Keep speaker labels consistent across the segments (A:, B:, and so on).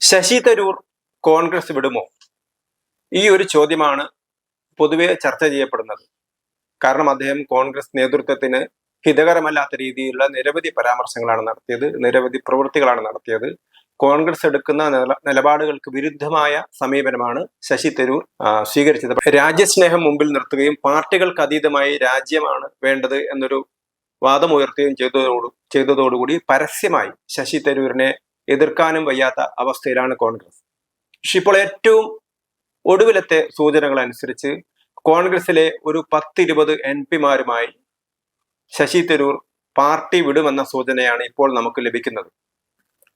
A: ശശി തരൂർ കോൺഗ്രസ് വിടുമോ? ഈ ഒരു ചോദ്യമാണ് പൊതുവെ ചർച്ച ചെയ്യപ്പെടുന്നത്. കാരണം അദ്ദേഹം കോൺഗ്രസ് നേതൃത്വത്തിന് ഹിതകരമല്ലാത്ത രീതിയിലുള്ള നിരവധി പരാമർശങ്ങളാണ് നടത്തിയത് നിരവധി പ്രവൃത്തികളാണ് നടത്തിയത്. കോൺഗ്രസ് എടുക്കുന്ന നില നിലപാടുകൾക്ക് വിരുദ്ധമായ സമീപനമാണ് ശശി തരൂർ സ്വീകരിച്ചത്. രാജ്യസ്നേഹം മുമ്പിൽ നിർത്തുകയും പാർട്ടികൾക്ക് അതീതമായി രാജ്യമാണ് വേണ്ടത് എന്നൊരു വാദമുയർത്തുകയും ചെയ്തതോടു ചെയ്തതോടുകൂടി പരസ്യമായി ശശി തരൂരിനെ എതിർക്കാനും വയ്യാത്ത അവസ്ഥയിലാണ് കോൺഗ്രസ്. പക്ഷെ ഇപ്പോൾ ഏറ്റവും ഒടുവിലത്തെ സൂചനകൾ അനുസരിച്ച് കോൺഗ്രസിലെ ഒരു പത്തിരുപത് എം പിമാരുമായി ശശി തരൂർ പാർട്ടി വിടുമെന്ന സൂചനയാണ് ഇപ്പോൾ നമുക്ക് ലഭിക്കുന്നത്.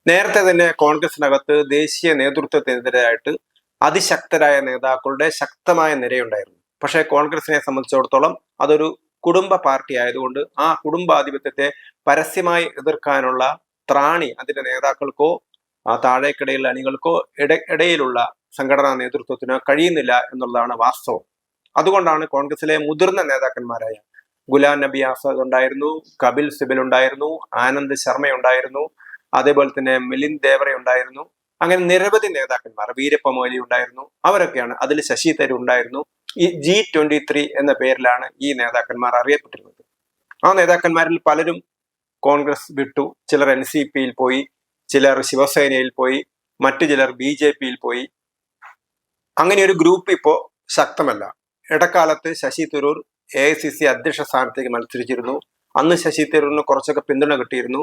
A: നേരത്തെ തന്നെ കോൺഗ്രസിനകത്ത് ദേശീയ നേതൃത്വത്തിനെതിരായിട്ട് അതിശക്തരായ നേതാക്കളുടെ ശക്തമായ നിരയുണ്ടായിരുന്നു. പക്ഷേ കോൺഗ്രസിനെ സംബന്ധിച്ചിടത്തോളം അതൊരു കുടുംബ പാർട്ടി ആയതുകൊണ്ട് ആ കുടുംബാധിപത്യത്തെ പരസ്യമായി എതിർക്കാനുള്ള ത്രാണി അതിന്റെ നേതാക്കൾക്കോ ആ താഴേക്കിടയിലുള്ള അണികൾക്കോ ഇട ഇടയിലുള്ള സംഘടനാ നേതൃത്വത്തിന് കഴിയുന്നില്ല എന്നുള്ളതാണ് വാസ്തവം. അതുകൊണ്ടാണ് കോൺഗ്രസിലെ മുതിർന്ന നേതാക്കന്മാരായ ഗുലാം നബി ആസാദ് ഉണ്ടായിരുന്നു കപിൽ സിബൽ ഉണ്ടായിരുന്നു ആനന്ദ് ശർമ്മ ഉണ്ടായിരുന്നു അതേപോലെ തന്നെ മിലിന്ദ് ദേവറ ഉണ്ടായിരുന്നു. അങ്ങനെ നിരവധി നേതാക്കന്മാർ വീരപ്പ മൊയ്ലി ഉണ്ടായിരുന്നു അവരൊക്കെയാണ് അതിൽ ശശി തരൂർ ഉണ്ടായിരുന്നു. ഈ ജി ട്വന്റി ത്രീ എന്ന പേരിലാണ് ഈ നേതാക്കന്മാർ അറിയപ്പെട്ടിരുന്നത്. ആ നേതാക്കന്മാരിൽ പലരും കോൺഗ്രസ് വിട്ടു ചിലർ എൻ സി പിയിൽ പോയി ചിലർ ശിവസേനയിൽ പോയി മറ്റു ചിലർ ബി ജെ പിയിൽ പോയി. അങ്ങനെ ഒരു ഗ്രൂപ്പ് ഇപ്പോൾ ശക്തമല്ല. ഇടക്കാലത്ത് Shashi Tharoor A I C C അധ്യക്ഷ സ്ഥാനത്തേക്ക് മത്സരിച്ചിരുന്നു. അന്ന് ശശി തരൂരിന് കുറച്ചൊക്കെ പിന്തുണ കിട്ടിയിരുന്നു.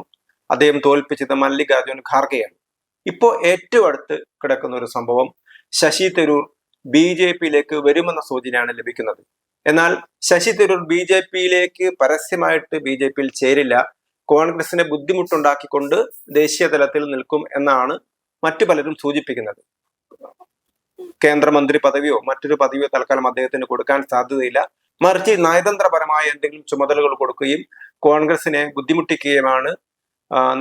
A: അദ്ദേഹം തോൽപ്പിച്ചത് മല്ലികാർജുൻ ഖാർഗെയാണ്. ഇപ്പോൾ ഏറ്റവും അടുത്ത് കിടക്കുന്ന ഒരു സംഭവം ശശി തരൂർ ബി ജെ പിയിലേക്ക് വരുമെന്ന സൂചനയാണ് ലഭിക്കുന്നത്. എന്നാൽ ശശി തരൂർ ബി ജെ പിയിലേക്ക് പരസ്യമായിട്ട് ബി ജെ പിയിൽ ചേരില്ല. കോൺഗ്രസിനെ ബുദ്ധിമുട്ടുണ്ടാക്കിക്കൊണ്ട് ദേശീയ തലത്തിൽ നിൽക്കും എന്നാണ് മറ്റു പലരും സൂചിപ്പിക്കുന്നത്. കേന്ദ്രമന്ത്രി പദവിയോ മറ്റൊരു പദവിയോ തൽക്കാലം അദ്ദേഹത്തിന് കൊടുക്കാൻ സാധ്യതയില്ല. മറിച്ച് നയതന്ത്രപരമായ എന്തെങ്കിലും ചുമതലകൾ കൊടുക്കുകയും കോൺഗ്രസിനെ ബുദ്ധിമുട്ടിക്കുകയുമാണ്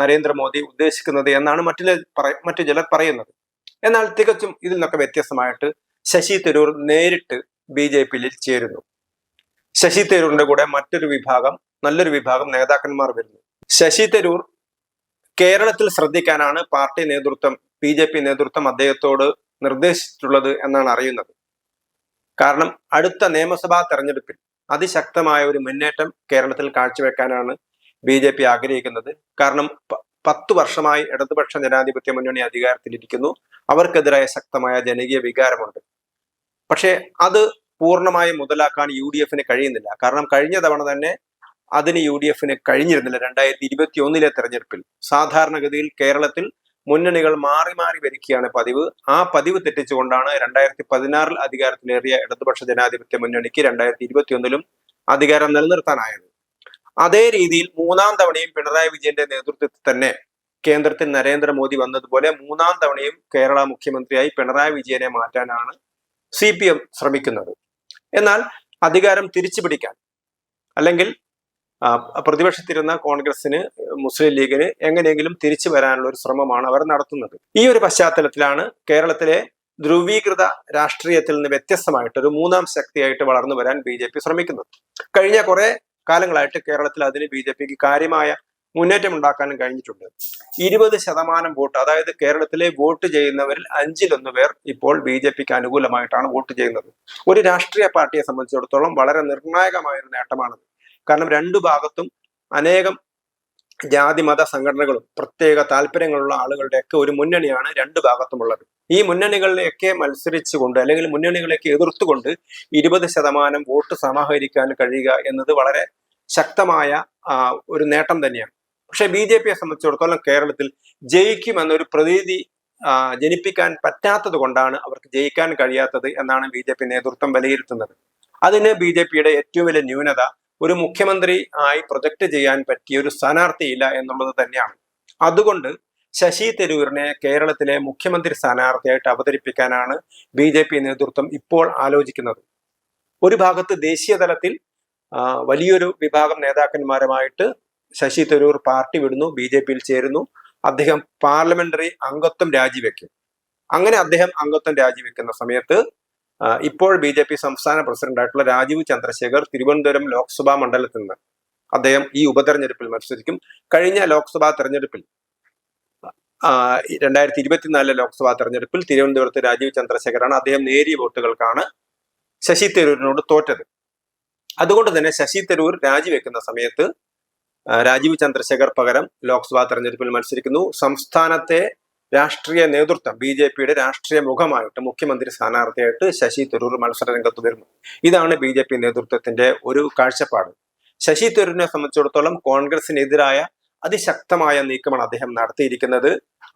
A: നരേന്ദ്രമോദി ഉദ്ദേശിക്കുന്നത് എന്നാണ് മറ്റു മറ്റു ചിലർ പറയുന്നത്. എന്നാൽ തികച്ചും ഇതിൽ നിന്നൊക്കെ വ്യത്യസ്തമായിട്ട് ശശി തരൂർ നേരിട്ട് ബി ജെ പിയിൽ ചേരുന്നു. ശശി തരൂരിന്റെ കൂടെ മറ്റൊരു വിഭാഗം നല്ലൊരു വിഭാഗം നേതാക്കന്മാർ വരുന്നു. ശശി തരൂർ കേരളത്തിൽ ശ്രദ്ധിക്കാനാണ് പാർട്ടി നേതൃത്വം ബി ജെ പി നേതൃത്വം അദ്ദേഹത്തോട് നിർദ്ദേശിച്ചിട്ടുള്ളത് എന്നാണ് അറിയുന്നത്. കാരണം അടുത്ത നിയമസഭാ തെരഞ്ഞെടുപ്പിൽ അതിശക്തമായ ഒരു മുന്നേറ്റം കേരളത്തിൽ കാഴ്ചവെക്കാനാണ് ബി ജെ പി ആഗ്രഹിക്കുന്നത്. കാരണം പത്തു വർഷമായി ഇടതുപക്ഷ ജനാധിപത്യ മുന്നണി അധികാരത്തിലിരിക്കുന്നു. അവർക്കെതിരായ ശക്തമായ ജനകീയ വികാരമുണ്ട്. പക്ഷേ അത് പൂർണമായും മുതലാക്കാൻ യു ഡി എഫിന് കഴിയുന്നില്ല. കാരണം കഴിഞ്ഞ തവണ തന്നെ അതിന് യു ഡി എഫിന് കഴിഞ്ഞിരുന്നില്ല. രണ്ടായിരത്തി ഇരുപത്തി ഒന്നിലെ തെരഞ്ഞെടുപ്പിൽ. സാധാരണഗതിയിൽ കേരളത്തിൽ മുന്നണികൾ മാറി മാറി വരികയാണ് പതിവ്. ആ പതിവ് തെറ്റിച്ചുകൊണ്ടാണ് രണ്ടായിരത്തി പതിനാറിൽ അധികാരത്തിലേറിയ ഇടതുപക്ഷ ജനാധിപത്യ മുന്നണിക്ക് രണ്ടായിരത്തി ഇരുപത്തി ഒന്നിലും അധികാരം നിലനിർത്താനായത്. അതേ രീതിയിൽ മൂന്നാം തവണയും പിണറായി വിജയന്റെ നേതൃത്വത്തിൽ തന്നെ കേന്ദ്രത്തിൽ നരേന്ദ്രമോദി വന്നതുപോലെ മൂന്നാം തവണയും കേരള മുഖ്യമന്ത്രിയായി പിണറായി വിജയനെ മാറ്റാനാണ് സി പി എം ശ്രമിക്കുന്നത്. എന്നാൽ അധികാരം തിരിച്ചു പിടിക്കാൻ അല്ലെങ്കിൽ പ്രതിപക്ഷത്തിരുന്ന കോൺഗ്രസിന് മുസ്ലിം ലീഗിന് എങ്ങനെയെങ്കിലും തിരിച്ചു വരാനുള്ള ഒരു ശ്രമമാണ് അവർ നടത്തുന്നത്. ഈ ഒരു പശ്ചാത്തലത്തിലാണ് കേരളത്തിലെ ധ്രുവീകൃത രാഷ്ട്രീയത്തിൽ നിന്ന് വ്യത്യസ്തമായിട്ട് ഒരു മൂന്നാം ശക്തിയായിട്ട് വളർന്നു വരാൻ ബി ജെ പി ശ്രമിക്കുന്നത്. കഴിഞ്ഞ കുറെ കാലങ്ങളായിട്ട് കേരളത്തിൽ അതിന് ബി ജെ പിക്ക് കാര്യമായ മുന്നേറ്റം ഉണ്ടാക്കാനും കഴിഞ്ഞിട്ടുണ്ട്. ഇരുപത് ശതമാനം വോട്ട് അതായത് കേരളത്തിലെ വോട്ട് ചെയ്യുന്നവരിൽ അഞ്ചിലൊന്ന് പേർ ഇപ്പോൾ ബി ജെ പിക്ക് അനുകൂലമായിട്ടാണ് വോട്ട് ചെയ്യുന്നത്. ഒരു രാഷ്ട്രീയ പാർട്ടിയെ സംബന്ധിച്ചിടത്തോളം വളരെ നിർണായകമായ ഒരു നേട്ടമാണത്. കാരണം രണ്ടു ഭാഗത്തും അനേകം ജാതി മത സംഘടനകളും പ്രത്യേക താല്പര്യങ്ങളുള്ള ആളുകളുടെയൊക്കെ ഒരു മുന്നണിയാണ് രണ്ടു ഭാഗത്തുമുള്ളത്. ഈ മുന്നണികളിലേക്ക് മത്സരിച്ചുകൊണ്ട് അല്ലെങ്കിൽ മുന്നണികളെയൊക്കെ എതിർത്തുകൊണ്ട് ഇരുപത് ശതമാനം വോട്ട് സമാഹരിക്കാൻ കഴിയുക എന്നത് വളരെ ശക്തമായ ഒരു നേട്ടം തന്നെയാണ്. പക്ഷെ ബി ജെ പിയെ സംബന്ധിച്ചിടത്തോളം കേരളത്തിൽ ജയിക്കുമെന്നൊരു പ്രതീതി ജനിപ്പിക്കാൻ പറ്റാത്തത് കൊണ്ടാണ് അവർക്ക് ജയിക്കാൻ കഴിയാത്തത് എന്നാണ് ബി ജെ പി നേതൃത്വം വിലയിരുത്തുന്നത്. അതിന് ബി ജെ പിയുടെ ഏറ്റവും വലിയ ന്യൂനത ഒരു മുഖ്യമന്ത്രി ആയി പ്രൊജക്ട് ചെയ്യാൻ പറ്റിയ ഒരു സ്ഥാനാർത്ഥിയില്ല എന്നുള്ളത് തന്നെയാണ്. അതുകൊണ്ട് ശശി തരൂരിനെ കേരളത്തിലെ മുഖ്യമന്ത്രി സ്ഥാനാർത്ഥിയായിട്ട് അവതരിപ്പിക്കാനാണ് ബി ജെ പി നേതൃത്വം ഇപ്പോൾ ആലോചിക്കുന്നത്. ഒരു ഭാഗത്ത് ദേശീയ തലത്തിൽ വലിയൊരു വിഭാഗം നേതാക്കന്മാരുമായിട്ട് ശശി തരൂർ പാർട്ടി വിടുന്നു ബി ജെ പിയിൽ ചേരുന്നു. അദ്ദേഹം പാർലമെന്ററി അംഗത്വം രാജിവെക്കും. അങ്ങനെ അദ്ദേഹം അംഗത്വം രാജിവെക്കുന്ന സമയത്ത് ഇപ്പോൾ ബി ജെ പി സംസ്ഥാന പ്രസിഡന്റായിട്ടുള്ള രാജീവ് ചന്ദ്രശേഖർ തിരുവനന്തപുരം ലോക്സഭാ മണ്ഡലത്തിൽ നിന്ന് അദ്ദേഹം ഈ ഉപതെരഞ്ഞെടുപ്പിൽ മത്സരിക്കും. കഴിഞ്ഞ ലോക്സഭാ തെരഞ്ഞെടുപ്പിൽ രണ്ടായിരത്തി ഇരുപത്തിനാലിലെ ലോക്സഭാ തെരഞ്ഞെടുപ്പിൽ തിരുവനന്തപുരത്ത് രാജീവ് ചന്ദ്രശേഖരാണ് അദ്ദേഹം നേരിയ വോട്ടുകൾക്കാണ് ശശി തരൂരിനോട് തോറ്റത്. അതുകൊണ്ട് തന്നെ ശശി തരൂർ രാജിവെക്കുന്ന സമയത്ത് രാജീവ് ചന്ദ്രശേഖർ പകരം ലോക്സഭാ തെരഞ്ഞെടുപ്പിൽ മത്സരിക്കുന്നു. സംസ്ഥാനത്തെ രാഷ്ട്രീയ നേതൃത്വം ബി ജെ പിയുടെ രാഷ്ട്രീയ മുഖമായിട്ട് മുഖ്യമന്ത്രി സ്ഥാനാർത്ഥിയായിട്ട് ശശി തരൂർ മത്സര രംഗത്ത് വരുന്നു. ഇതാണ് ബി ജെ പി നേതൃത്വത്തിന്റെ ഒരു കാഴ്ചപ്പാട്. ശശി തരൂരിനെ സംബന്ധിച്ചിടത്തോളം കോൺഗ്രസിനെതിരായ അതിശക്തമായ നീക്കമാണ് അദ്ദേഹം നടത്തിയിരിക്കുന്നത്.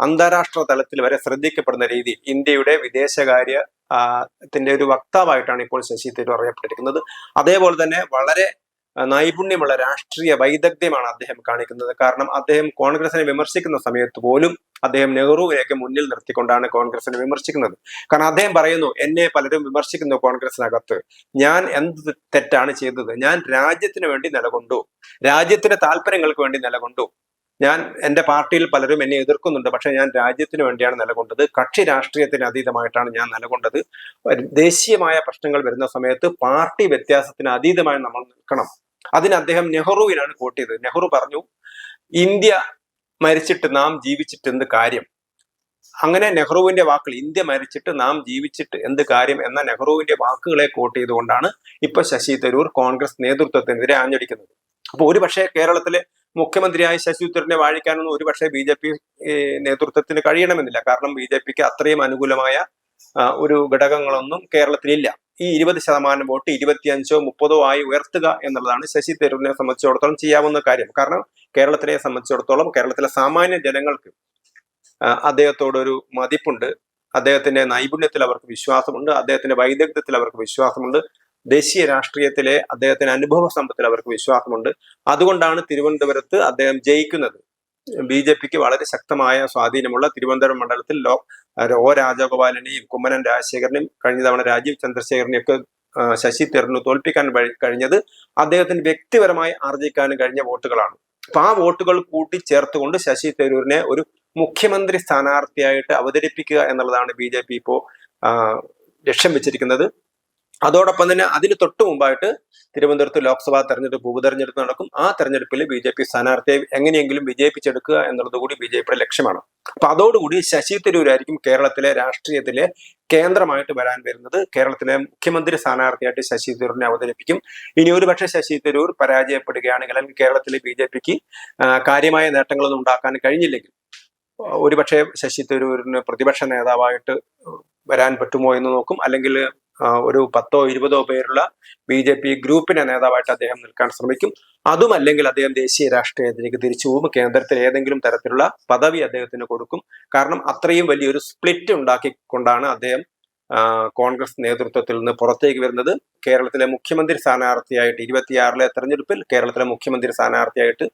A: അന്താരാഷ്ട്ര തലത്തിൽ വരെ ശ്രദ്ധിക്കപ്പെടുന്ന രീതിയിൽ ഇന്ത്യയുടെ വിദേശകാര്യ ത്തിന്റെ ഒരു വക്താവായിട്ടാണ് ഇപ്പോൾ ശശി തരൂർ അറിയപ്പെട്ടിരിക്കുന്നത്. അതേപോലെ തന്നെ വളരെ നൈപുണ്യമുള്ള രാഷ്ട്രീയ വൈദഗ്ധ്യമാണ് അദ്ദേഹം കാണിക്കുന്നത്. കാരണം അദ്ദേഹം കോൺഗ്രസിനെ വിമർശിക്കുന്ന സമയത്ത് പോലും അദ്ദേഹം നെഹ്റുവിനെയൊക്കെ മുന്നിൽ നിർത്തിക്കൊണ്ടാണ് കോൺഗ്രസിനെ വിമർശിക്കുന്നത്. കാരണം അദ്ദേഹം പറയുന്നു എന്നെ പലരും വിമർശിക്കുന്നു കോൺഗ്രസിനകത്ത്. ഞാൻ എന്ത് തെറ്റാണ് ചെയ്തത്? ഞാൻ രാജ്യത്തിന് വേണ്ടി നിലകൊണ്ടു. രാജ്യത്തിന്റെ താല്പര്യങ്ങൾക്ക് വേണ്ടി നിലകൊണ്ടു. ഞാൻ എന്റെ പാർട്ടിയിൽ പലരും എന്നെ എതിർക്കുന്നുണ്ട്. പക്ഷെ ഞാൻ രാജ്യത്തിന് വേണ്ടിയാണ് നിലകൊണ്ടത്. കക്ഷി രാഷ്ട്രീയത്തിന് അതീതമായിട്ടാണ് ഞാൻ നിലകൊണ്ടത്. ദേശീയമായ പ്രശ്നങ്ങൾ വരുന്ന സമയത്ത് പാർട്ടി വ്യത്യാസത്തിന് അതീതമായി നമ്മൾ നിൽക്കണം. അതിന് അദ്ദേഹം നെഹ്റുവിനാണ് കോട്ട് ചെയ്തത്. നെഹ്റു പറഞ്ഞു ഇന്ത്യ മരിച്ചിട്ട് നാം ജീവിച്ചിട്ട് എന്ത് കാര്യം? അങ്ങനെ നെഹ്റുവിന്റെ വാക്കുകൾ ഇന്ത്യ മരിച്ചിട്ട് നാം ജീവിച്ചിട്ട് എന്ത് കാര്യം? എന്ന നെഹ്റുവിന്റെ വാക്കുകളെ കോട്ട് ചെയ്തുകൊണ്ടാണ് ഇപ്പൊ ശശി തരൂർ കോൺഗ്രസ് നേതൃത്വത്തിനെതിരെ ആഞ്ഞടിക്കുന്നത്. അപ്പൊ ഒരു പക്ഷേ കേരളത്തിലെ മുഖ്യമന്ത്രിയായ ശശി തരൂരിനെ വാഴിക്കാനൊന്നും ഒരു പക്ഷേ ബി ജെ പി നേതൃത്വത്തിന് കഴിയണമെന്നില്ല. കാരണം ബി ജെ പിക്ക് അത്രയും അനുകൂലമായ ഒരു ഘടകങ്ങളൊന്നും കേരളത്തിലില്ല. ഈ ഇരുപത് ശതമാനം വോട്ട് ഇരുപത്തിയഞ്ചോ മുപ്പതോ ആയി ഉയർത്തുക എന്നുള്ളതാണ് ശശി തരൂരിനെ സംബന്ധിച്ചിടത്തോളം ചെയ്യാവുന്ന കാര്യം. കാരണം കേരളത്തിനെ സംബന്ധിച്ചിടത്തോളം കേരളത്തിലെ സാമാന്യ ജനങ്ങൾക്ക് അദ്ദേഹത്തോടൊരു മതിപ്പുണ്ട്. അദ്ദേഹത്തിന്റെ നൈപുണ്യത്തിൽ അവർക്ക് വിശ്വാസമുണ്ട്. അദ്ദേഹത്തിന്റെ വൈദഗ്ധ്യത്തിൽ അവർക്ക് വിശ്വാസമുണ്ട്. ദേശീയ രാഷ്ട്രീയത്തിലെ അദ്ദേഹത്തിന്റെ അനുഭവ സമ്പത്തിൽ അവർക്ക് വിശ്വാസമുണ്ട്. അതുകൊണ്ടാണ് തിരുവനന്തപുരത്ത് അദ്ദേഹം ജയിക്കുന്നത്. ബി ജെ പിക്ക് വളരെ ശക്തമായ സ്വാധീനമുള്ള തിരുവനന്തപുരം മണ്ഡലത്തിൽ ലോ ഒ രാജഗോപാലിനെയും കുമ്മനം രാജശേഖരനെയും കഴിഞ്ഞ തവണ രാജീവ് ചന്ദ്രശേഖരനെയും ഒക്കെ ശശി തരൂരിന് തോൽപ്പിക്കാൻ കഴിഞ്ഞത് അദ്ദേഹത്തിന് വ്യക്തിപരമായി ആർജിക്കാനും കഴിഞ്ഞ വോട്ടുകളാണ്. അപ്പൊ ആ വോട്ടുകൾ കൂട്ടി ചേർത്തുകൊണ്ട് ശശി തരൂരിനെ ഒരു മുഖ്യമന്ത്രി സ്ഥാനാർത്ഥിയായിട്ട് അവതരിപ്പിക്കുക എന്നുള്ളതാണ് ബി ജെ പി ഇപ്പോ ലക്ഷ്യം വെച്ചിരിക്കുന്നത്. അതോടൊപ്പം തന്നെ അതിന് തൊട്ടു മുമ്പായിട്ട് തിരുവനന്തപുരത്ത് ലോക്സഭാ തെരഞ്ഞെടുപ്പ് ഉപതെരഞ്ഞെടുപ്പ് നടക്കും. ആ തെരഞ്ഞെടുപ്പിൽ ബി ജെ പി സ്ഥാനാർത്ഥിയെ എങ്ങനെയെങ്കിലും വിജയിപ്പിച്ചെടുക്കുക എന്നുള്ളത് കൂടി ബി ജെ പിയുടെ ലക്ഷ്യമാണ്. അപ്പൊ അതോടുകൂടി ശശി തരൂരായിരിക്കും കേരളത്തിലെ രാഷ്ട്രീയത്തിലെ കേന്ദ്രമായിട്ട് വരാൻ വരുന്നത്. കേരളത്തിലെ മുഖ്യമന്ത്രി സ്ഥാനാർത്ഥിയായിട്ട് ശശി തരൂരിനെ അവതരിപ്പിക്കും. ഇനി ഒരു പക്ഷേ ശശി തരൂർ പരാജയപ്പെടുകയാണെങ്കിൽ അല്ലെങ്കിൽ കേരളത്തിലെ ബി ജെ പിക്ക് കാര്യമായ നേട്ടങ്ങളൊന്നും ഉണ്ടാക്കാൻ കഴിഞ്ഞില്ലെങ്കിൽ ഒരുപക്ഷെ ശശി തരൂരിന് പ്രതിപക്ഷ നേതാവായിട്ട് വരാൻ പറ്റുമോ എന്ന് നോക്കും. അല്ലെങ്കിൽ ഒരു പത്തോ ഇരുപതോ പേരുള്ള ബി ജെ പി ഗ്രൂപ്പിന്റെ നേതാവായിട്ട് അദ്ദേഹം നിൽക്കാൻ ശ്രമിക്കും. അതുമല്ലെങ്കിൽ അദ്ദേഹം ദേശീയ രാഷ്ട്രീയത്തിലേക്ക് തിരിച്ചു പോകും. കേന്ദ്രത്തിൽ ഏതെങ്കിലും തരത്തിലുള്ള പദവി അദ്ദേഹത്തിന് കൊടുക്കും. കാരണം അത്രയും വലിയൊരു സ്പ്ലിറ്റ് ഉണ്ടാക്കിക്കൊണ്ടാണ് അദ്ദേഹം കോൺഗ്രസ് നേതൃത്വത്തിൽ നിന്ന് പുറത്തേക്ക് വരുന്നത്. കേരളത്തിലെ മുഖ്യമന്ത്രി സ്ഥാനാർത്ഥിയായിട്ട് ഇരുപത്തിയാറിലെ തെരഞ്ഞെടുപ്പിൽ കേരളത്തിലെ മുഖ്യമന്ത്രി സ്ഥാനാർത്ഥിയായിട്ട്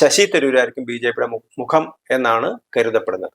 A: ശശി തരൂരായിരിക്കും ബി ജെ പിയുടെ മുഖം എന്നാണ് കരുതപ്പെടുന്നത്.